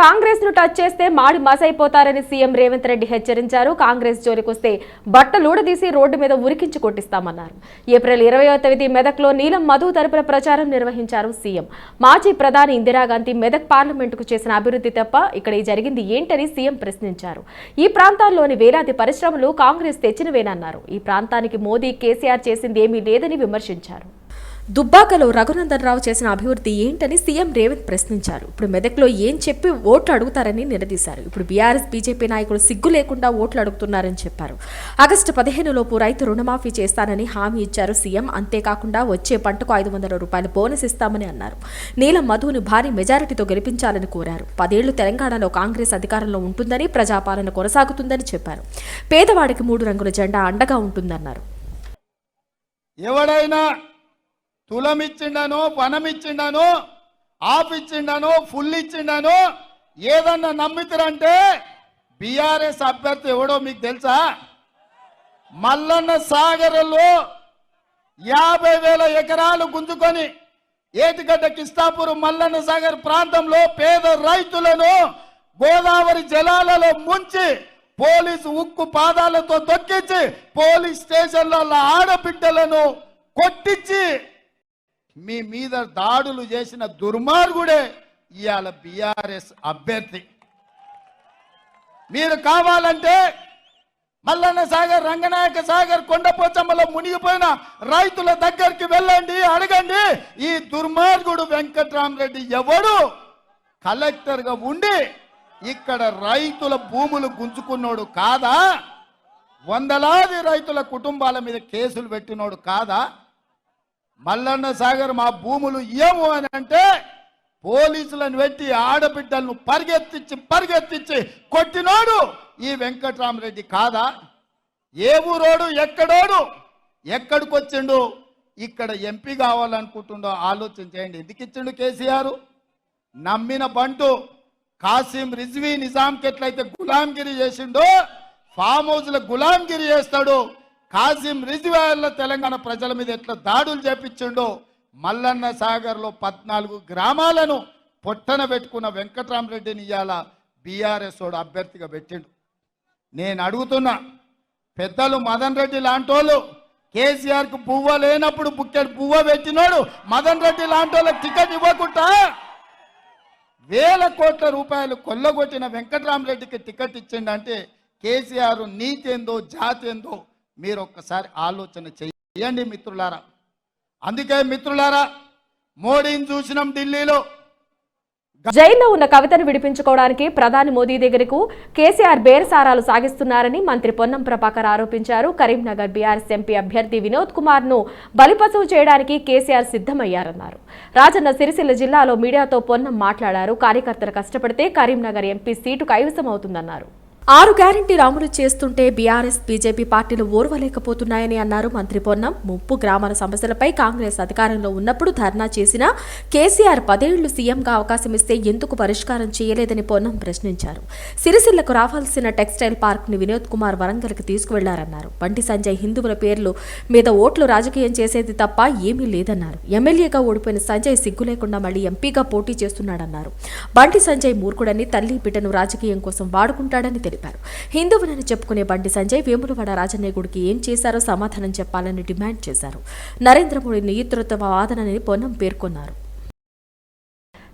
కాంగ్రెస్ను టచ్ చేస్తే మాడి మసైపోతారని సీఎం రేవంత్ రెడ్డి హెచ్చరించారు. కాంగ్రెస్ జోలికొస్తే బట్టలూడదీసి రోడ్డు మీద ఉరికించి కొట్టిస్తామన్నారు. ఏప్రిల్ ఇరవయో తేదీ మెదక్లో నీలం మధు తరపున ప్రచారం నిర్వహించారు సీఎం. మాజీ ప్రధాని ఇందిరాగాంధీ మెదక్ పార్లమెంటుకు చేసిన అభివృద్ధి తప్ప ఇక్కడ జరిగింది ఏంటని సీఎం ప్రశ్నించారు. ఈ ప్రాంతాల్లోని వేలాది పరిశ్రమలు కాంగ్రెస్ తెచ్చినవేనన్నారు. ఈ ప్రాంతానికి మోదీ కేసీఆర్ చేసింది ఏమీ లేదని విమర్శించారు. దుబ్బాకలో రఘునందన్ రావు చేసిన అభివృద్ధి ఏంటని సీఎం రేవంత్ ప్రశ్నించారు. ఇప్పుడు మెదక్లో ఏం చెప్పి ఓట్లు అడుగుతారని నిలదీశారు. ఇప్పుడు బీఆర్ఎస్ బీజేపీ నాయకులు సిగ్గు లేకుండా ఓట్లు అడుగుతున్నారని చెప్పారు. ఆగస్టు పదిహేను లోపు రైతు రుణమాఫీ చేస్తానని హామీ ఇచ్చారు సీఎం. అంతేకాకుండా వచ్చే పంటకు ఐదు వందల రూపాయలు బోనస్ ఇస్తామని అన్నారు. నీలం మధును భారీ మెజారిటీతో గెలిపించాలని కోరారు. పదేళ్ళు తెలంగాణలో కాంగ్రెస్ అధికారంలో ఉంటుందని ప్రజాపాలన కొనసాగుతుందని చెప్పారు. పేదవాడికి మూడు రంగుల జెండా అండగా ఉంటుందన్నారు. ఎవడైనా తులమిచ్చిండనో పనమిచ్చిండనో ఆఫ్ ఇచ్చిండనో ఫుల్ ఇచ్చిండనో ఏదన్నా నమ్మితరంటే బీఆర్ఎస్ అభ్యర్థి ఎవడో మీకు తెలుసా? మల్లన్న సాగర్లో యాభై వేల ఎకరాలు గుంజుకొని ఏటిగడ్డ కిస్తాపూర్ మల్లన్న సాగర్ ప్రాంతంలో పేద రైతులను గోదావరి జలాలలో ముంచి పోలీసు ఉక్కు పాదాలతో దొక్కించి పోలీస్ స్టేషన్లలో ఆడబిడ్డలను కొట్టించి మీ మీద దాడులు చేసిన దుర్మార్గుడే ఇవాళ బీఆర్ఎస్ అభ్యర్థి. మీరు కావాలంటే మల్లన్న సాగర్ రంగనాయక సాగర్ కొండపోచమ్మలో మునిగిపోయిన రైతుల దగ్గరికి వెళ్ళండి అడగండి. ఈ దుర్మార్గుడు వెంకట్రామరెడ్డి ఎవడు? కలెక్టర్గా ఉండి ఇక్కడ రైతుల భూములు గుంజుకున్నోడు కాదా? వందలాది రైతుల కుటుంబాల మీద కేసులు పెట్టినోడు కాదా? మల్లన్న సాగర్ మా భూములు ఏమో అని అంటే పోలీసులను పెట్టి ఆడబిడ్డలను పరిగెత్తించి పరిగెత్తించి కొట్టినోడు ఈ వెంకట్రామరెడ్డి కాదా? ఏ ఊరోడు ఎక్కడోడు? ఎక్కడికి వచ్చిండు ఇక్కడ ఎంపీ కావాలనుకుంటుండో ఆలోచన చేయండి. ఎందుకు ఇచ్చిండు కేసీఆర్? నమ్మిన బంటు కాసిం రిజ్వీ నిజాంకి ఎట్లయితే గులాంగిరి చేసిండో ఫామ్ హౌజ్ల గులాంగిరి చేస్తాడు. కాసిం రిజ్వాయర్ల తెలంగాణ ప్రజల మీద ఎట్లా దాడులు చేపించిండో మల్లన్న సాగర్లో పద్నాలుగు గ్రామాలను పొట్టన పెట్టుకున్న వెంకటరామరెడ్డిని ఇవాళ బీఆర్ఎస్ వాడు అభ్యర్థిగా పెట్టిండు. నేను అడుగుతున్నా పెద్దలు మదన్ రెడ్డి లాంటోళ్ళు కేసీఆర్కు పువ్వ లేనప్పుడు బుక్కెడు పువ్వ పెట్టినోడు మదన్ రెడ్డి లాంటి వాళ్ళకి టికెట్ ఇవ్వకుండా వేల కోట్ల రూపాయలు కొల్లగొట్టిన వెంకట్రామరెడ్డికి టికెట్ ఇచ్చిండంటే కేసీఆర్ నీతి ఏందో జాతి ఏందో మీరు ఒక్కసారి ఆలోచన చేయండి మిత్రులారా. అందుకే మిత్రులారా మోడీని చూసినాం ఢిల్లీలో. జైల్లో ఉన్న కవితను విడిపించుకోవడానికి ప్రధాని మోదీ దగ్గరకు కేసీఆర్ బేరసారాలు సాగిస్తున్నారని మంత్రి పొన్నం ప్రభాకర్ ఆరోపించారు. కరీంనగర్ బీఆర్ఎస్ ఎంపీ అభ్యర్థి వినోద్ కుమార్ను బలిపశువు చేయడానికి కేసీఆర్ సిద్ధమయ్యారన్నారు. రాజన్న సిరిసిల్ల జిల్లాలో మీడియాతో పొన్నం మాట్లాడారు. కార్యకర్తలు కష్టపడితే కరీంనగర్ ఎంపీ సీటు కైవసమవుతుందన్నారు. ఆరు గ్యారంటీలు అమలు చేస్తుంటే బీఆర్ఎస్ బీజేపీ పార్టీలు ఓర్వలేకపోతున్నాయని అన్నారు మంత్రి పొన్నం. ముప్పు గ్రామాల సమస్యలపై కాంగ్రెస్ అధికారంలో ఉన్నప్పుడు ధర్నా చేసిన కేసీఆర్ పదేళ్ళు సీఎంగా అవకాశం ఇస్తే ఎందుకు పరిష్కారం చేయలేదని పొన్నం ప్రశ్నించారు. సిరిసిల్లకు రావాల్సిన టెక్స్టైల్ పార్క్ని వినోద్ కుమార్ వరంగల్కి తీసుకువెళ్ళారన్నారు. బండి సంజయ్ హిందువుల పేర్లు మీద ఓట్లు రాజకీయం చేసేది తప్ప ఏమీ లేదన్నారు. ఎమ్మెల్యేగా ఓడిపోయిన సంజయ్ సిగ్గు లేకుండా మళ్ళీ ఎంపీగా పోటీ చేస్తున్నాడన్నారు. బండి సంజయ్ మూర్ఖుడని తల్లి బిడ్డను రాజకీయం కోసం వాడుకుంటాడని తెలిపారు. హిందువులని చెప్పుకునే బండి సంజయ్ వేములవాడ రాజన్నయ్య గుడికి ఏం చేశారో సమాధానం చెప్పాలని డిమాండ్ చేశారు. నరేంద్ర మోడీ నియంతృత్వ వాదనని పొన్నం పేర్కొన్నారు.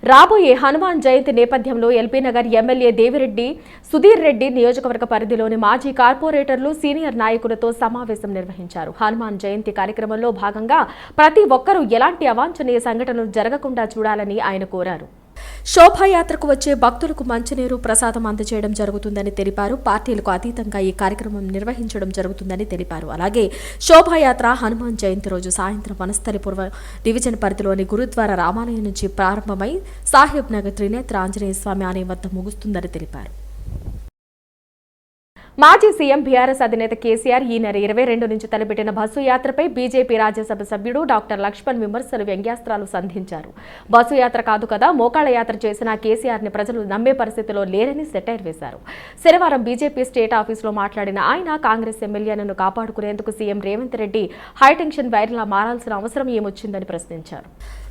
రాబోయే హనుమాన్ జయంతి నేపథ్యంలో ఎల్బీ నగర్ ఎమ్మెల్యే దేవిరెడ్డి సుధీర్ రెడ్డి నియోజకవర్గ పరిధిలోని మాజీ కార్పొరేటర్లు సీనియర్ నాయకులతో సమావేశం నిర్వహించారు. హనుమాన్ జయంతి కార్యక్రమంలో భాగంగా ప్రతి ఒక్కరూ ఎలాంటి అవాంఛనీయ సంఘటనలు జరగకుండా చూడాలని ఆయన కోరారు. శోభాయాత్రకు వచ్చే భక్తులకు మంచినీరు ప్రసాదం అందజేయడం జరుగుతుందని తెలిపారు. పార్టీలకు అతీతంగా ఈ కార్యక్రమం నిర్వహించడం జరుగుతుందని తెలిపారు. అలాగే శోభాయాత్ర హనుమాన్ జయంతి రోజు సాయంత్రం వనస్థలిపుర డివిజన్ పరిధిలోని గురుద్వారా రామాలయం నుంచి ప్రారంభమై సాహెబ్ నగర్ త్రినేత్ర ఆంజనేయ స్వామి ఆలయం వద్ద ముగుస్తుందని తెలిపారు. మాజీ సీఎం బీఆర్ఎస్ అధినేత కేసీఆర్ ఈ నెల ఇరవై రెండు నుంచి తలపెట్టిన బస్సు యాత్రపై బీజేపీ రాజ్యసభ సభ్యుడు డాక్టర్ లక్ష్మణ్ విమర్శలు వ్యంగ్యాస్త్రాలు సంధించారు. బస్సు యాత్ర కాదు కదా మోకాళ్ళ యాత్ర చేసిన కేసీఆర్ని ప్రజలు నమ్మే పరిస్థితిలో లేరని సెటైర్ వేశారు. శనివారం బీజేపీ స్టేట్ ఆఫీసులో మాట్లాడిన ఆయన కాంగ్రెస్ ఎమ్మెల్యేలను కాపాడుకునేందుకు CM Revanth Reddy high tension వైర్లా మారాల్సిన అవసరం ఏమొచ్చిందని ప్రశ్నించారు.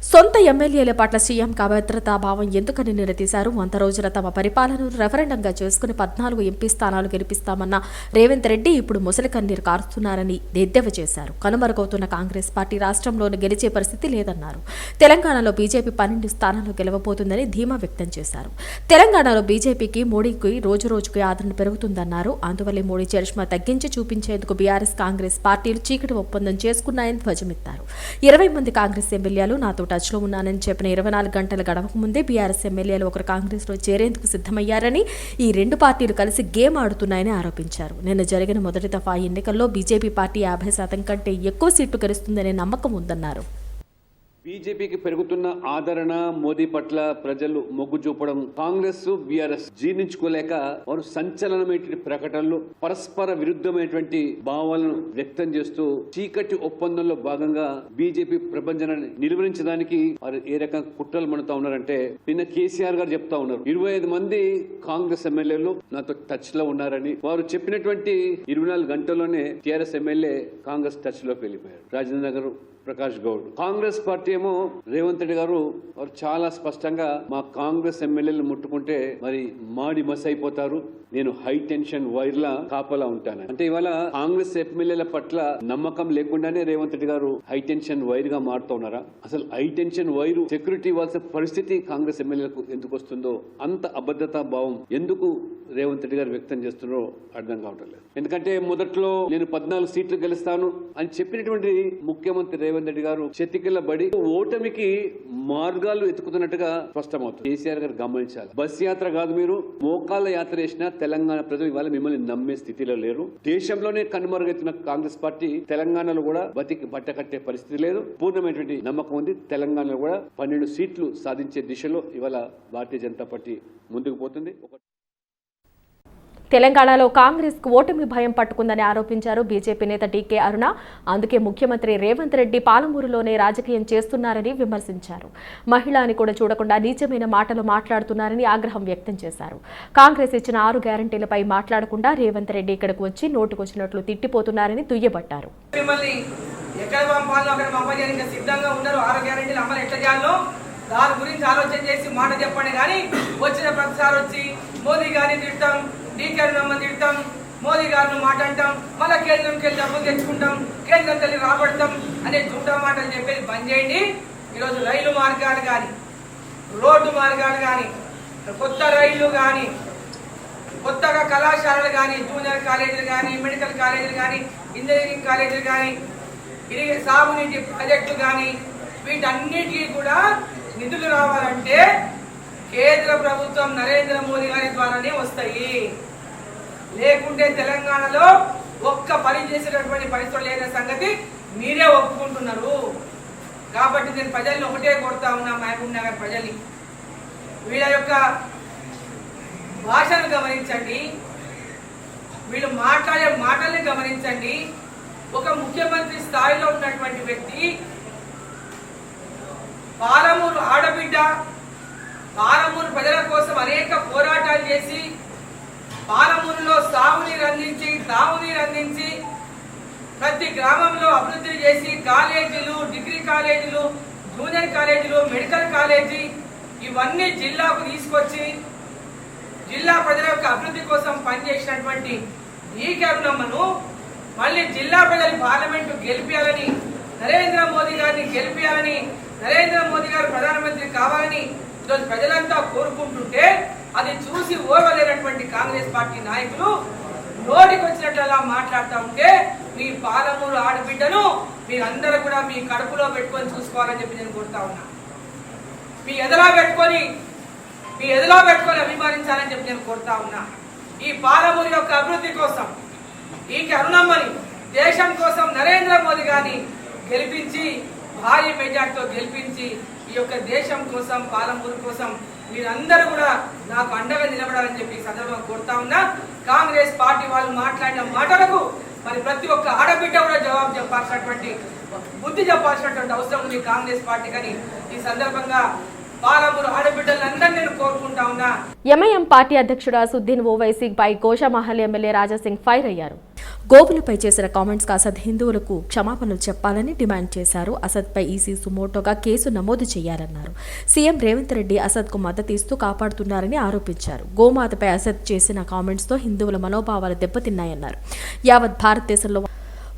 సొంత ఎమ్మెల్యేల పట్ల సీఎం అభద్రతా భావం ఎందుకని నిలదీశారు? వంద రోజుల తమ పరిపాలనను రెఫరెండంగా చేసుకుని పద్నాలుగు ఎంపీ స్థానాలు గెలిపిస్తామన్న రేవంత్ రెడ్డి ఇప్పుడు ముసలి కన్నీరు కారుస్తున్నారని ఎద్దేవా చేశారు. కనుమరుగవుతున్న కాంగ్రెస్ పార్టీ రాష్ట్రంలోనూ గెలిచే పరిస్థితి లేదన్నారు. తెలంగాణలో బీజేపీ పన్నెండు స్థానాలు గెలవబోతుందని ధీమా వ్యక్తం చేశారు. తెలంగాణలో బీజేపీకి మోడీకి రోజు రోజుకి ఆదరణ పెరుగుతుందన్నారు. అందువల్లే మోడీ చరిష్మా తగ్గించి చూపించేందుకు బీఆర్ఎస్ కాంగ్రెస్ పార్టీలు చీకటి ఒప్పందం చేసుకున్నాయని ధ్వజమెత్తారు. ఇరవై మంది కాంగ్రెస్ ఎమ్మెల్యేలు నాతో టచ్లో ఉన్నానని చెప్పిన ఇరవై నాలుగు గంటలు గడవక ముందే బీఆర్ఎస్ ఎమ్మెల్యేలు ఒకరు కాంగ్రెస్లో చేరేందుకు సిద్ధమయ్యారని ఈ రెండు పార్టీలు కలిసి గేమ్ ఆడుతున్నాయని ఆరోపించారు. నిన్న జరిగిన మొదటి దఫా ఎన్నికల్లో బీజేపీ పార్టీ యాభై శాతం కంటే ఎక్కువ సీట్లు గెలుస్తుందనే నమ్మకం ఉందన్నారు. బీజేపీకి పెరుగుతున్న ఆదరణ మోదీ పట్ల ప్రజలు మొగ్గు చూపడం కాంగ్రెస్ బీఆర్ఎస్ జీర్ణించుకోలేక వారు సంచలనమైన ప్రకటనలు పరస్పర విరుద్ధమైనటువంటి భావాలను వ్యక్తం చేస్తూ చీకటి ఒప్పందంలో భాగంగా బీజేపీ ప్రపంచాన్ని నిర్వహించడానికి వారు ఏ రకంగా కుట్రలు మణుతా ఉన్నారంటే నిన్న కేసీఆర్ గారు చెప్తా ఉన్నారు ఇరవై ఐదు మంది కాంగ్రెస్ ఎమ్మెల్యేలు నాతో టచ్లో ఉన్నారని. వారు చెప్పినటువంటి ఇరవై నాలుగు గంటల్లోనే టీఆర్ఎస్ ఎమ్మెల్యే కాంగ్రెస్ టచ్లోకి వెళ్ళిపోయారు. రాజేంద్ర నగర్ ప్రకాష్ గౌడ్. కాంగ్రెస్ పార్టీ ఏమో రేవంత్ రెడ్డి గారు వారు చాలా స్పష్టంగా మా కాంగ్రెస్ ఎమ్మెల్యేలు ముట్టుకుంటే మరి మాడి మస్ అయిపోతారు నేను హై టెన్షన్ వైర్ కాపలా ఉంటాను. అంటే ఇవాళ కాంగ్రెస్ ఎమ్మెల్యేల పట్ల నమ్మకం లేకుండానే రేవంత్ రెడ్డి గారు హై టెన్షన్ వైర్గా మారుతున్నారా అసలు హై టెన్షన్ వైరు సెక్యూరిటీ ఇవ్వాల్సిన పరిస్థితి కాంగ్రెస్ ఎమ్మెల్యేలకు ఎందుకు వస్తుందో? అంత అబద్ధతా భావం ఎందుకు రేవంత్ రెడ్డి గారు వ్యక్తం చేస్తున్నారో అర్థం కావటం లేదు. ఎందుకంటే మొదట్లో నేను పద్నాలుగు సీట్లు గెలుస్తాను అని చెప్పినటువంటి ముఖ్యమంత్రి రేవంత్ రెడ్డి గారు చెతికిల్లబడి ఓటమికి మార్గాలు ఎత్తుకుతున్నట్టుగా స్పష్టమవుతుంది. కేసీఆర్ గారు గమనించాలి. బస్ యాత్ర కాదు మీరు. మోకాళ్ళ యాత్ర చేసిన తెలంగాణ ప్రజలు ఇవాళ మిమ్మల్ని నమ్మే స్థితిలో లేరు. దేశంలోనే కనుమరుగెత్తిన కాంగ్రెస్ పార్టీ తెలంగాణలో కూడా బతికి బట్ట కట్టే పరిస్థితి లేదు. పూర్ణమైనటువంటి నమ్మకం ఉంది. తెలంగాణలో కూడా పన్నెండు సీట్లు సాధించే దిశలో ఇవాళ భారతీయ జనతా పార్టీ ముందుకు పోతుంది. తెలంగాణలో కాంగ్రెస్కు ఓటమి భయం పట్టుకుందని ఆరోపించారు బీజేపీ నేత డీకే అరుణ. అందుకే ముఖ్యమంత్రి రేవంత్ రెడ్డి పాలమూరులోనే రాజకీయం చేస్తున్నారని విమర్శించారు. మహిళ అని కూడా చూడకుండా నీచమైన మాటలు మాట్లాడుతున్నారని ఆగ్రహం వ్యక్తం చేశారు. కాంగ్రెస్ ఇచ్చిన ఆరు గ్యారంటీలపై మాట్లాడకుండా రేవంత్ రెడ్డి ఇక్కడకు వచ్చి నోటుకొచ్చినట్లు తిట్టిపోతున్నారని దుయ్యబట్టారు. ఎక్కడ పంపాలో అక్కడ పంపడానికి సిద్ధంగా ఉన్నారు అమలు ఎట్లా చేయాలో దాని గురించి ఆలోచన చేసి మాట చెప్పండి కానీ వచ్చిన ప్రతిసారి వచ్చి మోదీ గారిని తిట్టం డీకే నమ్మని తిడతాం మోదీ గారిని మాట అంటాం. మళ్ళీ కేంద్రంకి వెళ్ళి డబ్బులు తెచ్చుకుంటాం. కేంద్రం తల్లి రాబడతాం అనే జూటా మాటలు చెప్పేది బంద్ చేయండి. ఈరోజు రైలు మార్గాలు కానీ రోడ్డు మార్గాలు కానీ కొత్త రైళ్ళు కానీ కొత్తగా కళాశాలలు కానీ జూనియర్ కాలేజీలు కానీ మెడికల్ కాలేజీలు కానీ ఇంజనీరింగ్ కాలేజీలు కానీ ఇది సాగునీటి ప్రాజెక్టులు కానీ వీటన్నిటికీ కూడా నిధులు రావాలంటే కేంద్ర ప్రభుత్వం నరేంద్ర మోదీ గారి ద్వారానే వస్తాయి. లేకుంటే తెలంగాణలో ఒక్క పని చేసేటటువంటి పరిస్థితులు లేని సంగతి మీరే ఒప్పుకుంటున్నారు. కాబట్టి నేను ప్రజల్ని ఒకటే కొడతా ఉన్నా మహబూబ్ నగర్ ప్రజల్ని. వీళ్ళ యొక్క భాషను గమనించండి. వీళ్ళు మాట్లాడే మాటల్ని గమనించండి. ఒక ముఖ్యమంత్రి స్థాయిలో ఉన్నటువంటి వ్యక్తి పాలమూరు ఆడబిడ్డ పాలమూరు ప్రజల కోసం అనేక పోరాటాలు చేసి పాలమూరులో సాగునీరు అందించి తాగునీరు అందించి ప్రతి గ్రామంలో అభివృద్ధి చేసి కాలేజీలు డిగ్రీ కాలేజీలు జూనియర్ కాలేజీలు మెడికల్ కాలేజీ ఇవన్నీ జిల్లాకు తీసుకొచ్చి జిల్లా ప్రజల యొక్క అభివృద్ధి కోసం పనిచేసినటువంటి ఈ కరుణమ్మను మళ్ళీ జిల్లా ప్రజలు పార్లమెంటు గెలిపించాలని నరేంద్ర మోదీ గారిని గెలిపించాలని నరేంద్ర మోదీ గారు ప్రధానమంత్రి కావాలని ఈరోజు ప్రజలంతా కోరుకుంటుంటే అది చూసి ఓర్వలేనటువంటి కాంగ్రెస్ పార్టీ నాయకులు నోటికి వచ్చినట్లలా మాట్లాడుతూ ఉంటే మీ పాలమూరు ఆడబిడ్డను మీరందరూ కూడా మీ కడుపులో పెట్టుకొని చూసుకోవాలని చెప్పి నేను కోరుతా ఉన్నా. మీ ఎదలా పెట్టుకొని మీ ఎదలో పెట్టుకొని అభిమానించాలని చెప్పి నేను కోరుతా ఉన్నా. ఈ పాలమూరి యొక్క అభివృద్ధి కోసం ఈ కరుణమ్మని దేశం కోసం నరేంద్ర మోదీ గారిని గెలిపించి భారీ మెజార్టీతో గెలిపించి ఈ యొక్క దేశం కోసం పాలమూరు కోసం మీరందరూ కూడా నాకు అండగా నిలబడాలని చెప్పి సందర్భంగా కోరుతా ఉన్నా. కాంగ్రెస్ పార్టీ వాళ్ళు మాట్లాడిన మాటలకు మరి ప్రతి ఒక్క ఆడబిడ్డ కూడా జవాబు చెప్పాల్సినటువంటి బుద్ధి చెప్పాల్సినటువంటి అవసరం ఉంది కాంగ్రెస్ పార్టీ కానీ ఈ సందర్భంగా. పాలమూరు ఆడబిడ్డలందరినీ నేను కోరుకుంటా ఉన్నా. ఎంఐఎం పార్టీ అధ్యక్షుడు అసుద్దీన్ ఓవైసీపై గోషామహల్ ఎమ్మెల్యే రాజాసింగ్ ఫైర్ అయ్యారు. గోవులపై చేసిన కామెంట్స్ అసద్ హిందువులకు క్షమాపణలు చెప్పాలని డిమాండ్ చేశారు. అసద్పై ఈసీ సుమోటోగా కేసు నమోదు చేయాలన్నారు. సీఎం రేవంత్ రెడ్డి అసద్కు మద్దతు ఇస్తూ కాపాడుతున్నారని ఆరోపించారు. గోమాతపై అసద్ చేసిన కామెంట్స్తో హిందువుల మనోభావాలు దెబ్బతిన్నాయన్నారు. యావత్ భారతదేశంలో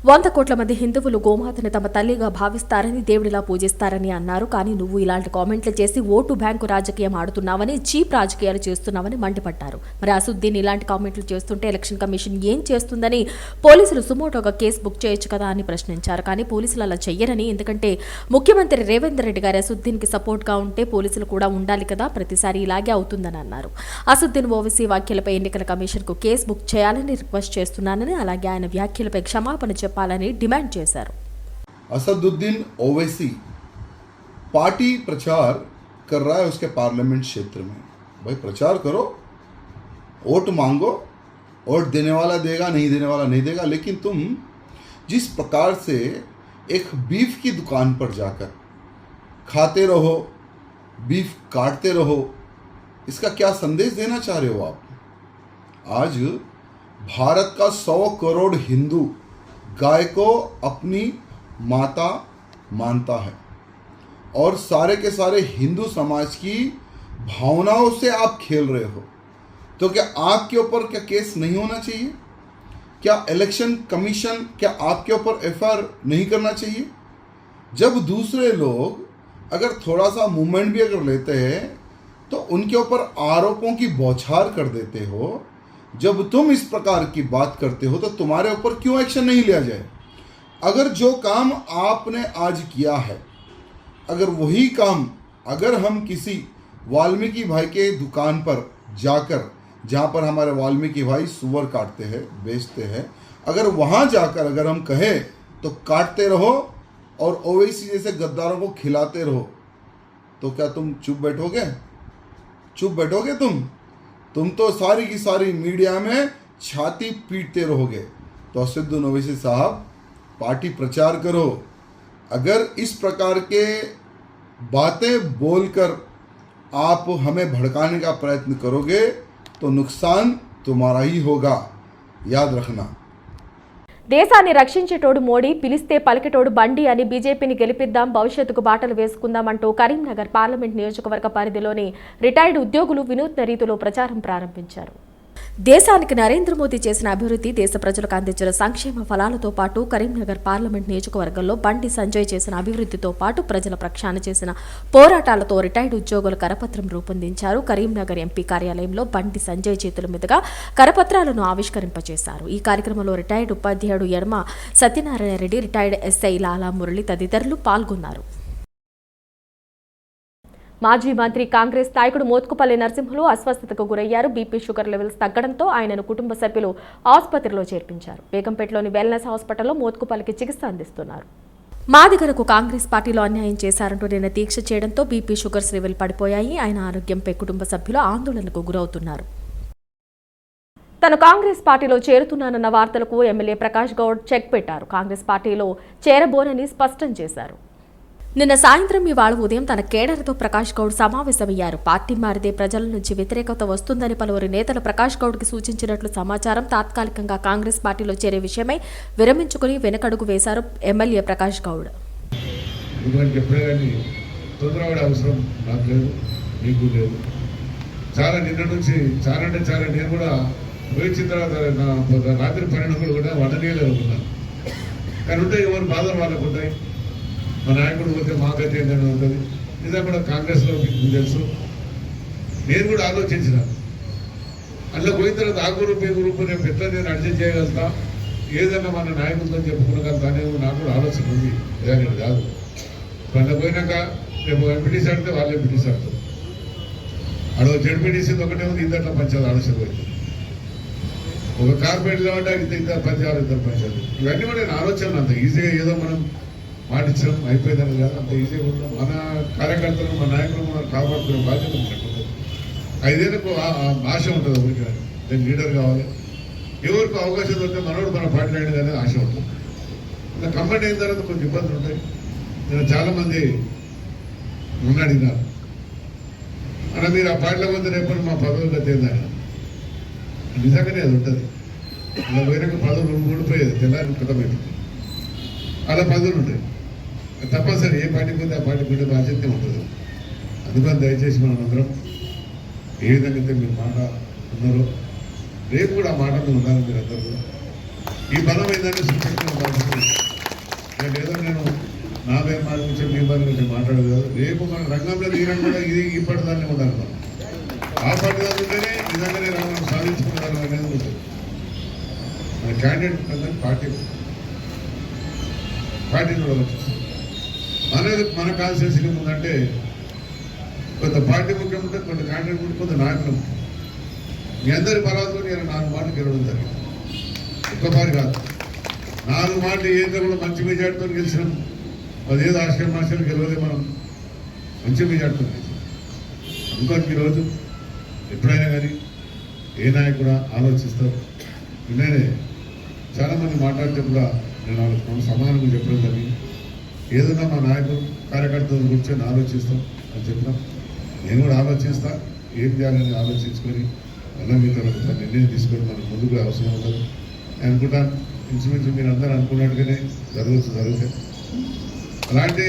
వంద కోట్ల మంది హిందువులు గోమాతను తమ తల్లిగా భావిస్తారని దేవుడిలా పూజిస్తారని అన్నారు. కానీ నువ్వు ఇలాంటి కామెంట్లు చేసి ఓటు బ్యాంకు రాజకీయం ఆడుతున్నావని చీప్ రాజకీయాలు చేస్తున్నావని మండిపడ్డారు. మరి అసుద్దీన్ ఇలాంటి కామెంట్లు చేస్తుంటే ఎలక్షన్ కమిషన్ ఏం చేస్తుందని పోలీసులు సుమోటోగా కేసు బుక్ చేయొచ్చు కదా అని ప్రశ్నించారు. కానీ పోలీసులు అలా చెయ్యరని ఎందుకంటే ముఖ్యమంత్రి రేవంత్ రెడ్డి గారు అసుద్దీన్కి సపోర్ట్గా ఉంటే పోలీసులు కూడా ఉండాలి కదా ప్రతిసారి ఇలాగే అవుతుందని అన్నారు. అసుద్దీన్ ఓవీసీ వ్యాఖ్యలపై ఎన్నికల కమిషన్కు కేసు బుక్ చేయాలని రిక్వెస్ట్ చేస్తున్నానని అలాగే ఆయన వ్యాఖ్యలపై క్షమాపణ చెప్పాలని డిమాండ్ చేశారు असदुद्दीन ओवैसी पार्टी प्रचार कर रहा है उसके पार्लियामेंट क्षेत्र में भाई प्रचार करो वोट मांगो वोट देने वाला देगा नहीं देने वाला नहीं देगा लेकिन तुम जिस प्रकार से एक बीफ की दुकान पर जाकर खाते रहो बीफ काटते रहो इसका क्या संदेश देना चाह रहे हो आप आज भारत का सौ करोड़ हिंदू गाय को अपनी माता मानता है। और सारे के सारे हिंदू समाज की भावनाओं से आप खेल रहे हो। तो क्या आपके ऊपर क्या केस नहीं होना चाहिए? क्या इलेक्शन कमीशन क्या आपके ऊपर एफ़ नहीं करना चाहिए? जब दूसरे लोग अगर थोड़ा सा मूवमेंट भी अगर लेते हैं तो उनके ऊपर आरोपों की बौछार कर देते हो जब तुम इस प्रकार की बात करते हो तो तुम्हारे ऊपर क्यों एक्शन नहीं लिया जाए? अगर जो काम आपने आज किया है, अगर वही काम, अगर हम किसी वाल्मीकि भाई के दुकान पर जाकर, जहाँ पर हमारे वाल्मीकि भाई सुअर काटते हैं, बेचते हैं, अगर वहाँ जाकर अगर हम कहें तो काटते रहो और ओवैसी जैसे गद्दारों को खिलाते रहो। तो क्या तुम चुप बैठोगे? चुप बैठोगे तुम? तुम तो सारी की सारी मीडिया में छाती पीटते रहोगे। तो सिद्ध नवैसी साहब, पार्टी प्रचार करो। अगर इस प्रकार के बातें बोलकर आप हमें भड़काने का प्रयत्न करोगे तो नुकसान तुम्हारा ही होगा। याद रखना। దేశాన్ని రక్షించేటోడు మోడీ పిలిస్తే పలికేటోడు బండి అని బీజేపీని గెలిపిద్దాం భవిష్యత్తుకు బాటలు వేసుకుందామంటూ కరీంనగర్ పార్లమెంట్ నియోజకవర్గ పరిధిలోని రిటైర్డ్ ఉద్యోగులు వినూత్న రీతిలో ప్రచారం ప్రారంభించారు. దేశానికి నరేంద్ర మోదీ చేసిన అభివృద్ధి దేశ ప్రజలకు అందించిన సంక్షేమ ఫలాలతో పాటు కరీంనగర్ పార్లమెంట్ నియోజకవర్గంలో బండి సంజయ్ చేసిన అభివృద్ధితో పాటు ప్రజల ప్రక్షాళన చేసిన పోరాటాలతో రిటైర్డ్ ఉద్యోగులు కరపత్రం రూపొందించారు. కరీంనగర్ ఎంపీ కార్యాలయంలో బండి సంజయ్ చేతుల మీదుగా కరపత్రాలను ఆవిష్కరింపజేశారు. ఈ కార్యక్రమంలో రిటైర్డ్ ఉపాధ్యాయుడు యర్మ సత్యనారాయణ రెడ్డి రిటైర్డ్ ఎస్ఐ లాలా మురళి తదితరులు పాల్గొన్నారు. మాజీ మంత్రి కాంగ్రెస్ నాయకుడు మోత్కుపల్లి నరసింహులు అస్వస్థతకు గురయ్యారు. బీపీ షుగర్ లెవెల్స్ తగ్గడంతో ఆయనను కుటుంబ సభ్యులు ఆసుపత్రిలో చేర్పించారు. బేగంపేటలోని వెల్నెస్ హాస్పిటల్లో మోత్కుపల్లికి చికిత్స అందిస్తున్నారు. మాదిగలకు కాంగ్రెస్ పార్టీలో అన్యాయం చేశారంటూ నిన్న దీక్ష చేయడంతో బీపీ షుగర్స్ లెవెల్ పడిపోయాయి. ఆయన ఆరోగ్యంపై కుటుంబ సభ్యులు ఆందోళనకు గురవుతున్నారు. తను కాంగ్రెస్ పార్టీలో చేరుతున్నానన్న వార్తలకు ఎమ్మెల్యే ప్రకాష్ గౌడ్ చెక్ పెట్టారు. కాంగ్రెస్ పార్టీలో చేరబోనని స్పష్టం చేశారు. నిన్న సాయంత్రం ఇవాళ ఉదయం తన కేడర్తో ప్రకాష్ గౌడ్ సమావేశమయ్యారు. పార్టీ మారితే ప్రజల నుంచి వ్యతిరేకత వస్తుందని పలువురు నేతలు ప్రకాష్ గౌడ్కి సూచించినట్లు సమాచారం తాత్కాలికంగా కాంగ్రెస్ పార్టీలో చేరే విషయమై విరమించుకుని వెనకడుగు వేశారు ఎమ్మెల్యే ప్రకాష్ గౌడ్. చాలా నిన్న నుంచి చాలా అంటే చాలా నేను కూడా పోయించిన తర్వాత రాత్రి పన్నెండు కూడా వండనీయలే ఉన్నాను కానీ ఉంటే ఎవరు బాధలు వాళ్ళకు ఉంటాయి? మా నాయకుడు పోతే మా గతి ఏంటని ఉంటుంది. నిజంగా కూడా కాంగ్రెస్లో తెలుసు. నేను కూడా ఆలోచించిన. అందులో పోయిన తర్వాత ఆ గ్రూప్ ఈ గ్రూప్ రేపు ఎట్లా నేను అడ్జస్ట్ చేయగలుగుతా. ఏదైనా మన నాయకులతో చెప్పుకోగలుగుతా అనేది నాకు కూడా ఆలోచన ఉంది. ఏదైనా కాదు. అందులో పోయినాక రేపు ఎంపీటీసీ ఆడితే వాళ్ళు ఎంపీటీసీ ఆడతారు అడవ జడ్పీటీసీది ఒకటే ఉంది ఇద్దరు పంచాయతీ ఆలోచన పోయింది. ఒక కార్పొరేట్ కాబట్టి ఇద్దరు ఇద్దరు పంచాలు ఇద్దరు పంచాయతీ. ఇవన్నీ కూడా నేను ఆలోచన అంత. ఈజీగా ఏదో మనం మాటించడం అయిపోయిందని కాదు అంత ఈజీగా కూడా మన కార్యకర్తలు మన నాయకులు మనం కాపాడుకునే బాధ్యత మనకు ఉంటుంది. ఐదేళ్ళకు ఆశ ఉంటుంది ఎవరికి కానీ. నేను లీడర్ కావాలి. ఎవరికి అవకాశం దొరికితే మనోడు మన పాటలాడేది అనేది ఆశ ఉంటుంది. ఇలా కంబైన్ అయిన తర్వాత కొంచెం ఇబ్బందులు ఉంటాయి. నేను చాలామంది మంది అడిగినారు. అలా మీరు ఆ పాటల మంది రేపు మా పదవులు కట్టేదాన్ని నిజంగానే అది ఉంటుంది. అలా వేరే పదవులు ఊడిపోయేది తెల్లారి కొత్త అలా పదవులు ఉంటాయి. తప్పనిసరి ఏ పార్టీకి పోతే ఆ పార్టీకి ఉండే బాధ్యత ఉంటుంది. అందుకని దయచేసి మనం అందరం ఏ విధంగా అయితే మీరు మాట ఉన్నారో రేపు కూడా ఆ మాట మీద ఉండాలి మీరందరూ కూడా. ఈ బలం ఏంటంటే సూచించిన బాధ్యత నేను ఏదో నేను నా పేరు మాట గురించి మీ పేరు గురించి మాట్లాడదు కాదు. రేపు మన రంగంలో దిగినా కూడా ఇది ఇప్పటి దాన్ని ఉండాలి మనం. ఆ పట్టుదల ఉంటేనే నిజంగానే రంగం సాధించుకున్నాను అనేది ఉంటుంది. మన క్యాండిడేట్ ఉంటుందని పార్టీ పార్టీ కూడా వచ్చేస్తుంది మనది మన కాన్స్టిట్యూన్సీకి ఉందంటే కొంత పార్టీ ముఖ్యం ఉంటుంది కొంత కాంట్రాక్ట్ ఉంటుంది కొంత నాటకం ముఖ్యం మీ అందరి బలాలతో నేను నాలుగు మాటలు గెలవడం జరిగింది. ఒక్కసారి కాదు. నాలుగు మాటలు ఏదో కూడా మంచి మెజార్టీతో గెలిచినాం అదేదో ఆశ్రమ ఆశ్రయం గెలవలే మనం. మంచి మెజార్టీతో గెలిచినాం. అందుకని ఈరోజు ఎప్పుడైనా కానీ ఏ నాయకుడు కూడా ఆలోచిస్తారు నేనే చాలామంది మాట్లాడితే కూడా నేను వాళ్ళకి సమానంగా చెప్పడం జరిగింది. ఏదైనా మా నాయకులు కార్యకర్తల గురించి ఆలోచిస్తాం అని చెప్తాం నేను కూడా ఆలోచిస్తా ఏం చేయాలని ఆలోచించుకొని మళ్ళీ మీ తర్వాత నిర్ణయం తీసుకొని మనకు ముందుకు అవసరం ఉండదు నేను అనుకుంటాను ఇంచుమించు మీరు అందరూ అనుకున్నట్టుగానే జరగచ్చు జరుగుతాయి అలాంటి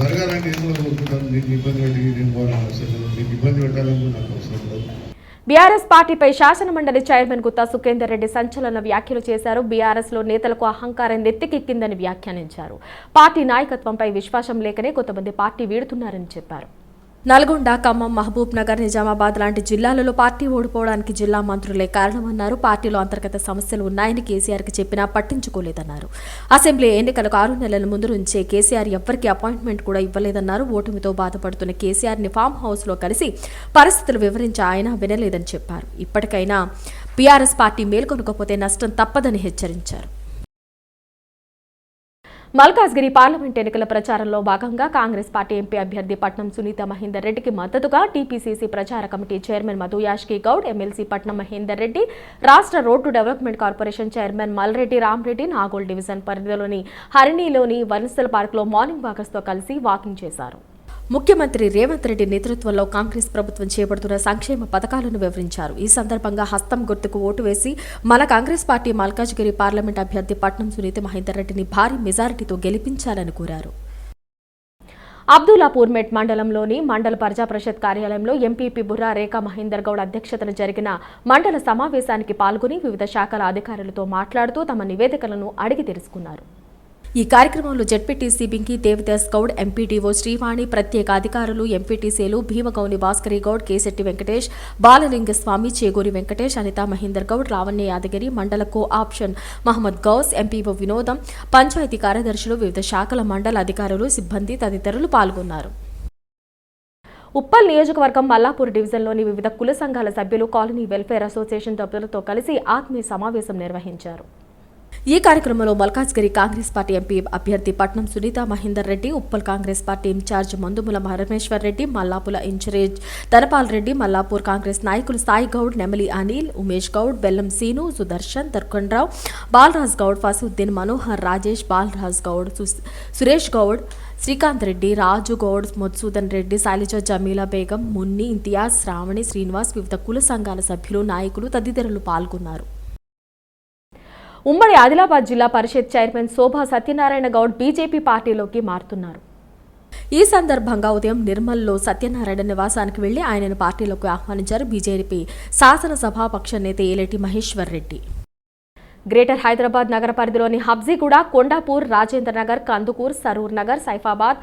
జరగాలని నేను కూడా కోరుకుంటాను. మీకు ఇబ్బంది పెట్టి నేను పోవాలని అవసరం లేదు. మీకు ఇబ్బంది పెట్టాలని నాకు అవసరం లేదు. బీఆర్ఎస్ పార్టీపై శాసన మండలి చైర్మన్ గుత్తా సుఖేందర్ రెడ్డి సంచలన వ్యాఖ్యలు చేశారు. బీఆర్ఎస్లో నేతలకు అహంకారం నెత్తికెక్కిందని వ్యాఖ్యానించారు. పార్టీ నాయకత్వంపై విశ్వాసం లేకనే కొంతమంది పార్టీ వీడుతున్నారని చెప్పారు. నల్గొండ ఖమ్మం మహబూబ్ నగర్ నిజామాబాద్ లాంటి జిల్లాలలో పార్టీ ఓడిపోవడానికి జిల్లా మంత్రులే కారణమన్నారు. పార్టీలో అంతర్గత సమస్యలు ఉన్నాయని కేసీఆర్కి చెప్పినా పట్టించుకోలేదన్నారు. అసెంబ్లీ ఎన్నికలకు ఆరు నెలల ముందు నుంచే కేసీఆర్ ఎవ్వరికి అపాయింట్మెంట్ కూడా ఇవ్వలేదన్నారు. ఓటమితో బాధపడుతున్న కేసీఆర్ని ఫామ్ హౌస్లో కలిసి పరిస్థితులు వివరించి ఆయన వినలేదని చెప్పారు. ఇప్పటికైనా బీఆర్ఎస్ పార్టీ మేల్కొనకపోతే నష్టం తప్పదని హెచ్చరించారు. మల్కాజ్గిరి పార్లమెంట్ ఎన్నికల ప్రచారంలో భాగంగా కాంగ్రెస్ పార్టీ ఎంపీ అభ్యర్థి పట్నం సునీత మహేందర్ రెడ్డికి మద్దతుగా టీపీసీసీ ప్రచార committee chairman Madhu Yaskhi Goud MLC Patnam Mahender Reddy రాష్ట్ర road development corporation chairman Malreddy Ramreddy Nagole division పరిధిలోని హరిణిలోని వనస్థల పార్క్లో మార్నింగ్ వాకర్స్తో కలిసి వాకింగ్ చేశారు. ముఖ్యమంత్రి రేవంత్ రెడ్డి నేతృత్వంలో కాంగ్రెస్ ప్రభుత్వం చేపడుతున్న సంక్షేమ పథకాలను వివరించారు. ఈ సందర్భంగా హస్తం గుర్తుకు ఓటు వేసి మన కాంగ్రెస్ పార్టీ మల్కాజ్గిరి పార్లమెంట్ అభ్యర్థి పట్నం సునీత మహేందర్ రెడ్డిని భారీ మెజారిటీతో గెలిపించాలని కోరారు. అబ్దుల్లాపూర్మెట్ మండలంలోని మండల ప్రజా పరిషత్ కార్యాలయంలో ఎంపీపీ బుర్రా రేఖా మహేందర్ గౌడ్ అధ్యక్షతన జరిగిన మండల సమావేశానికి పాల్గొని వివిధ శాఖల అధికారులతో మాట్లాడుతూ తమ నివేదికలను అడిగి తెలుసుకున్నారు. ఈ కార్యక్రమంలో జడ్పీటీసీ బింకి దేవిదాస్ గౌడ్ ఎంపీడీఓ శ్రీవాణి ప్రత్యేక అధికారులు ఎంపీటీసీలు భీమగౌని భాస్కరి గౌడ్ కేశెట్టి వెంకటేష్ బాలలింగస్వామి చేగూరి వెంకటేష్ అనితా మహేందర్ గౌడ్ రావణ్య యాదగిరి మండల co option Mohammed Ghouse MPO Vinodam panchayat కార్యదర్శులు వివిధ శాఖల మండల అధికారులు సిబ్బంది తదితరులు పాల్గొన్నారు. ఉప్పల్ నియోజకవర్గం మల్లాపూర్ డివిజన్లోని వివిధ కుల సంఘాల సభ్యులు కాలనీ వెల్ఫేర్ అసోసియేషన్ సభ్యులతో కలిసి ఆత్మీయ సమావేశం నిర్వహించారు. ఈ కార్యక్రమంలో మల్కాజ్గిరి కాంగ్రెస్ పార్టీ ఎంపీ అభ్యర్థి Patnam Sunitha Mahender Reddy Uppal Congress party in-charge Mandumula Parameshwar Reddy Mallapula in-charge Dhanapal Reddy Mallapur Congress నాయకులు సాయి గౌడ్ నెమలి అనిల్ ఉమేష్ గౌడ్ బెల్లం సీను సుదర్శన్ దర్కొండరావు బాలరాజ్ గౌడ్ ఫసుద్దీన్ మనోహర్ రాజేష్ బాలరాజ్ గౌడ్ సురేష్ గౌడ్ శ్రీకాంత్ రెడ్డి రాజు గౌడ్ మధుసూదన్ రెడ్డి శైలజ జమీలా బేగం మున్ని ఇంతియాజ్ శ్రావణి శ్రీనివాస్ వివిధ కుల సంఘాల సభ్యులు నాయకులు తదితరులు పాల్గొన్నారు. ఉమ్మడి ఆదిలాబాద్ జిల్లా పరిషత్ చైర్మన్ శోభా సత్యనారాయణ గౌడ్ బీజేపీ పార్టీలోకి మారుతున్నారు. ఈ సందర్భంగా ఉదయం నిర్మల్లో సత్యనారాయణ నివాసానికి వెళ్ళి ఆయనను పార్టీలోకి ఆహ్వానించారు బీజేపీ శాసనసభాపక్ష నేత ఏలేటి మహేశ్వర్ రెడ్డి. గ్రేటర్ హైదరాబాద్ నగర పరిధిలోని హబ్జీగూడ కొండాపూర్ రాజేంద్ర నగర్ కందుకూర్ సరూర్ నగర్ సైఫాబాద్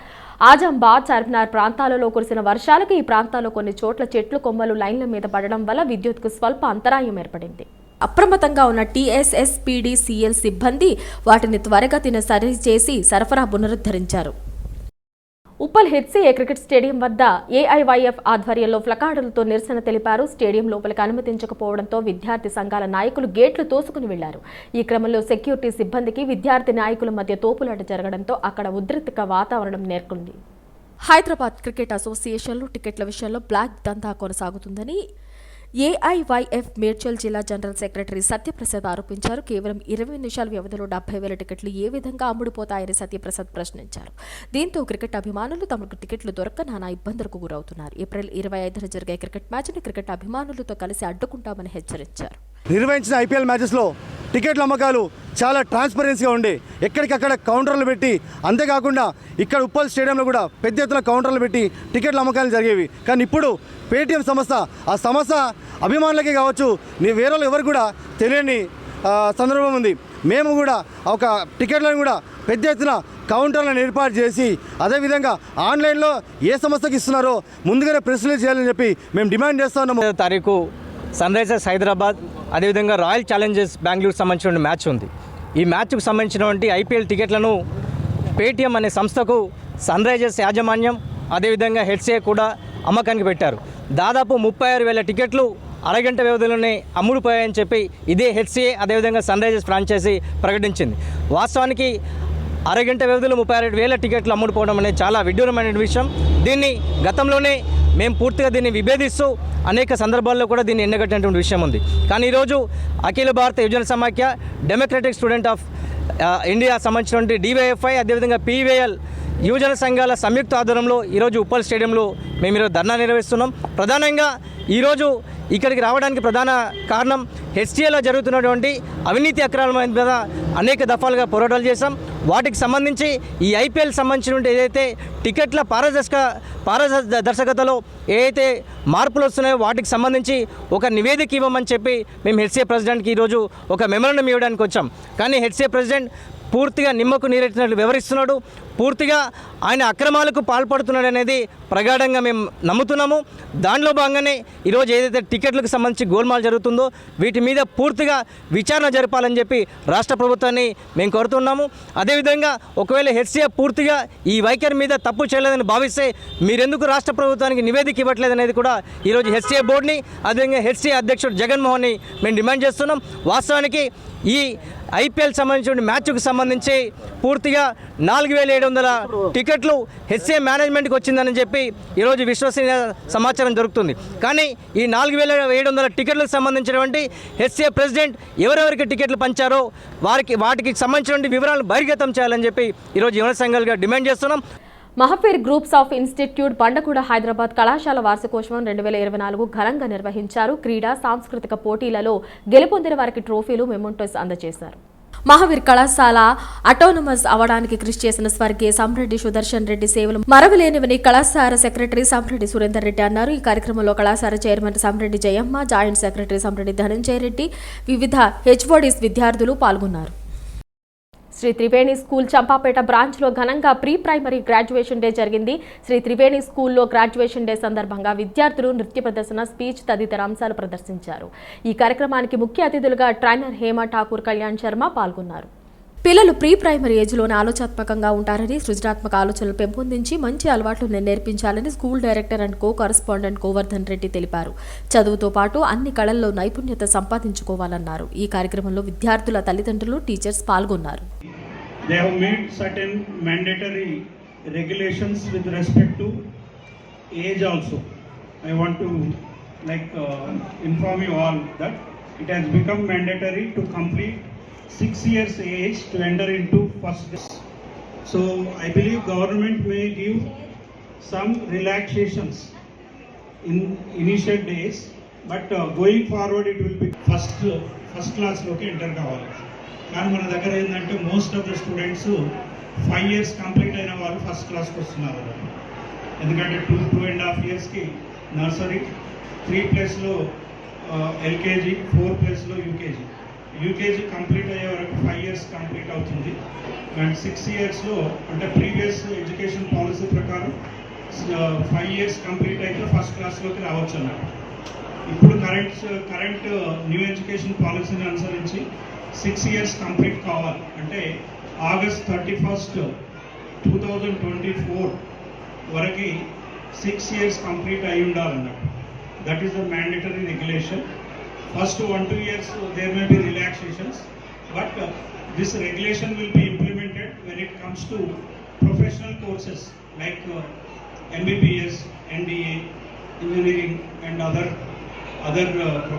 ఆజంబాద్ చార్మినార్ ప్రాంతాలలో కురిసిన వర్షాలకు ఈ ప్రాంతాల్లో కొన్ని చోట్ల చెట్లు కొమ్మలు లైన్ల మీద పడడం వల్ల విద్యుత్కు స్వల్ప అంతరాయం ఏర్పడింది. అప్రమత్తంగా ఉన్న టీఎస్ఎస్పీడీసీఎల్ సిబ్బంది వాటిని త్వరగతిన సరి చేసి సరఫరా పునరుద్ధరించారు. ఉప్పల్ హెచ్సీఏ క్రికెట్ స్టేడియం వద్ద ఏఐవైఎఫ్ ఆధ్వర్యంలో ప్లకార్డులతో నిరసన తెలిపారు. స్టేడియం లోపలికి అనుమతించకపోవడంతో విద్యార్థి సంఘాల నాయకులు గేట్లు తోసుకుని వెళ్ళారు. ఈ క్రమంలో సెక్యూరిటీ సిబ్బందికి విద్యార్థి నాయకుల మధ్య తోపులాట జరగడంతో అక్కడ ఉద్రిక్త వాతావరణం నేర్కొంది హైదరాబాద్ క్రికెట్ అసోసియేషన్లో టికెట్ల విషయంలో బ్లాక్ దందా కొనసాగుతుందని ఏఐవైఎఫ్ మేడ్చల్ జిల్లా జనరల్ సెక్రటరీ సత్యప్రసాద్ ఆరోపించారు. కేవలం ఇరవై నిమిషాల వ్యవధిలో డెబ్బై వేల టికెట్లు ఏ విధంగా అమ్ముడుపోతాయని సత్యప్రసాద్ ప్రశ్నించారు. దీంతో క్రికెట్ అభిమానులు తమకు టికెట్లు దొరక నానా ఇబ్బందులకు గురవుతున్నారు. ఏప్రిల్ ఇరవై ఐదున జరిగే క్రికెట్ మ్యాచ్ను క్రికెట్ అభిమానులతో కలిసి అడ్డుకుంటామని హెచ్చరించారు. నిర్వహించిన ఐపీఎల్ మ్యాచెస్లో టికెట్ల అమ్మకాలు చాలా ట్రాన్స్పరెన్సీగా ఉండి ఎక్కడికక్కడ కౌంటర్లు పెట్టి అంతేకాకుండా ఇక్కడ ఉప్పల్ స్టేడియంలో కూడా పెద్ద ఎత్తున కౌంటర్లు పెట్టి టికెట్ల అమ్మకాలు జరిగేవి. కానీ ఇప్పుడు పేటీఎం సంస్థ ఆ సంస్థ అభిమానులకే కావచ్చు నీ వేరే ఎవరు కూడా తెలియని సందర్భం ఉంది. మేము కూడా ఒక టికెట్లను కూడా పెద్ద ఎత్తున కౌంటర్లను ఏర్పాటు చేసి అదేవిధంగా ఆన్లైన్లో ఏ సంస్థకి ఇస్తున్నారో ముందుగానే ప్రెస్ రిలీజ్ చేయాలని చెప్పి మేము డిమాండ్ చేస్తున్నాము తారీఖు సన్ రైజర్స్ హైదరాబాద్ అదేవిధంగా రాయల్ ఛాలెంజర్స్ బెంగళూరు సంబంధించిన మ్యాచ్ ఉంది. ఈ మ్యాచ్కు సంబంధించినటువంటి ఐపీఎల్ టికెట్లను పేటీఎం అనే సంస్థకు సన్ రైజర్స్ యాజమాన్యం అదేవిధంగా హెడ్సే కూడా అమ్మకానికి పెట్టారు. దాదాపు ముప్పై ఆరు వేల టికెట్లు అరగంట వ్యవధిలోనే అమ్ముడుపోయాయని చెప్పి ఇదే హెచ్సిఏ అదేవిధంగా సన్ రైజర్స్ ఫ్రాంచైజీ ప్రకటించింది. వాస్తవానికి అరగంట వ్యవధిలో ముప్పై ఆరు వేల టికెట్లు అమ్ముడుపోవడం అనేది చాలా విడ్డూరమైన విషయం. దీన్ని గతంలోనే మేము పూర్తిగా దీన్ని విభేదిస్తూ అనేక సందర్భాల్లో కూడా దీన్ని ఎండగట్టినటువంటి విషయం ఉంది. కానీ ఈరోజు అఖిల భారత యువజన సమాఖ్య డెమోక్రటిక్ స్టూడెంట్ ఆఫ్ ఇండియా సంబంధించినటువంటి డివైఎఫ్ఐ అదేవిధంగా పీవీఎల్ యువజన సంఘాల సంయుక్త ఆధ్వర్యంలో ఈరోజు ఉప్పల్ స్టేడియంలో మేము ఈరోజు ధర్నా నిర్వహిస్తున్నాం. ప్రధానంగా ఈరోజు ఇక్కడికి రావడానికి ప్రధాన కారణం హెచ్టీఏలో జరుగుతున్నటువంటి అవినీతి అక్రమాల మీద అనేక దఫాలుగా పోరాటాలు చేశాం. వాటికి సంబంధించి ఈ ఐపీఎల్ సంబంధించినటువంటి ఏదైతే టికెట్ల పారదర్శక పారదర్శకతలో ఏదైతే మార్పులు వస్తున్నాయో వాటికి సంబంధించి ఒక నివేదిక ఇవ్వమని చెప్పి మేము హెచ్సీఏ ప్రెసిడెంట్కి ఈరోజు ఒక మెమరణం ఇవ్వడానికి వచ్చాం. కానీ హెచ్సీఏ ప్రెసిడెంట్ పూర్తిగా నిమ్మకు నీరెట్టినట్లు వివరిస్తున్నాడు. పూర్తిగా ఆయన అక్రమాలకు పాల్పడుతున్నాడు అనేది ప్రగాఢంగా మేము నమ్ముతున్నాము. దానిలో భాగంగానే ఈరోజు ఏదైతే టికెట్లకు సంబంధించి గోల్మాల్ జరుగుతుందో వీటి మీద పూర్తిగా విచారణ జరపాలని చెప్పి రాష్ట్ర ప్రభుత్వాన్ని మేము కోరుతున్నాము. అదేవిధంగా ఒకవేళ హెచ్సీఏ పూర్తిగా ఈ వైఖరి మీద తప్పు చేయలేదని భావిస్తే మీరెందుకు రాష్ట్ర ప్రభుత్వానికి నివేదిక ఇవ్వట్లేదు అనేది కూడా ఈరోజు హెచ్సిఏ బోర్డుని అదేవిధంగా హెచ్సిఏ అధ్యక్షుడు జగన్మోహన్ని మేము డిమాండ్ చేస్తున్నాం. వాస్తవానికి ఈ ఐపీఎల్ సంబంధించిన మ్యాచ్కు సంబంధించి పూర్తిగా నాలుగు వేల ఏడు వందల టికెట్లు హెచ్ఏ మేనేజ్మెంట్కి వచ్చిందని చెప్పి ఈరోజు విశ్వసనీయ సమాచారం దొరుకుతుంది. కానీ ఈ నాలుగు వేల ఏడు వందల టికెట్లకు సంబంధించినటువంటి హెచ్ఏ ప్రెసిడెంట్ ఎవరెవరికి టికెట్లు పంచారో వారికి వాటికి సంబంధించినటువంటి వివరాలు బహిర్గతం చేయాలని చెప్పి ఈరోజు యువన సంఘాలుగా డిమాండ్ చేస్తున్నాం. Mahaveer groups of institute Bandaguda Hyderabad కళాశాల వార్షికోత్సవం రెండు వేల ఇరవై నాలుగు ఘనంగా నిర్వహించారు. క్రీడా సాంస్కృతిక పోటీలలో గెలుపొందిన వారికి ట్రోఫీలు మెమోంటోస్ అందజేశారు. మహావీర్ కళాశాల అటోనమస్ అవడానికి కృషి చేసిన స్వర్గీయ సంరెడ్డి సుదర్శన్ రెడ్డి సేవలు మరవలేనివని కళాశాల సెక్రటరీ సంరెడ్డి సురేందర్ రెడ్డి అన్నారు. ఈ కార్యక్రమంలో కళాశాల chairman Samreddy Jayamma joint secretary Samreddy Dhananjaya Reddy వివిధ హెచ్ఓడిస్ విద్యార్థులు పాల్గొన్నారు. శ్రీ త్రివేణి స్కూల్ చంపాపేట బ్రాంచ్లో ఘనంగా ప్రీ ప్రైమరీ గ్రాడ్యుయేషన్ డే జరిగింది. శ్రీ త్రివేణి స్కూల్లో గ్రాడ్యుయేషన్ డే సందర్భంగా విద్యార్థులు నృత్య ప్రదర్శన స్పీచ్ తదితర అంశాలు ప్రదర్శించారు. ఈ కార్యక్రమానికి ముఖ్య అతిథులుగా ట్రైనర్ హేమ ఠాకూర్ కళ్యాణ్ శర్మ పాల్గొన్నారు. పిల్లలు ప్రీ ప్రైమరీ ఏజ్లోనే ఆలోచనాత్మకంగా ఉంటారని సృజనాత్మక ఆలోచనలు పెంపొందించి మంచి అలవాట్లు నేర్పించాలని school director and co correspondent Govardhan Reddy తెలిపారు. చదువుతో పాటు అన్ని కళల్లో నైపుణ్యత సంపాదించుకోవాలన్నారు. ఈ కార్యక్రమంలో విద్యార్థుల తల్లిదండ్రులు టీచర్స్ పాల్గొన్నారు. They have made certain mandatory regulations with respect to age also. I want to like uh, inform you all that it has become mandatory to complete six years age to enter into first class. So I believe government may give some relaxations in initial days, but uh, going forward it will be first first class loke enter. కానీ మన దగ్గర ఏంటంటే most of the students five years complete అయిన వాళ్ళు first క్లాస్కి వస్తున్నారు. ఎందుకంటే two two and half ఇయర్స్కి నర్సరీ త్రీ ప్లేస్లో ఎల్కేజీ ఫోర్ ప్లేస్లో యూకేజీ యూకేజీ కంప్లీట్ అయ్యే వరకు ఫైవ్ ఇయర్స్ కంప్లీట్ అవుతుంది. అండ్ సిక్స్ ఇయర్స్లో అంటే ప్రీవియస్ ఎడ్యుకేషన్ పాలసీ ప్రకారం ఫైవ్ ఇయర్స్ కంప్లీట్ అయితే ఫస్ట్ క్లాస్లోకి రావచ్చు అన్నారు ఇప్పుడు కరెంట్ కరెంట్ న్యూ ఎడ్యుకేషన్ పాలసీని అనుసరించి సిక్స్ ఇయర్స్ కంప్లీట్ కావాలి. అంటే August thirty first two thousand twenty four వరకు సిక్స్ ఇయర్స్ కంప్లీట్ అయి ఉండాలన్నట్టు that is the mandatory regulation first one two years there may be relaxations but this regulation will be implemented when it comes to professional courses like MBBS NDA engineering and other other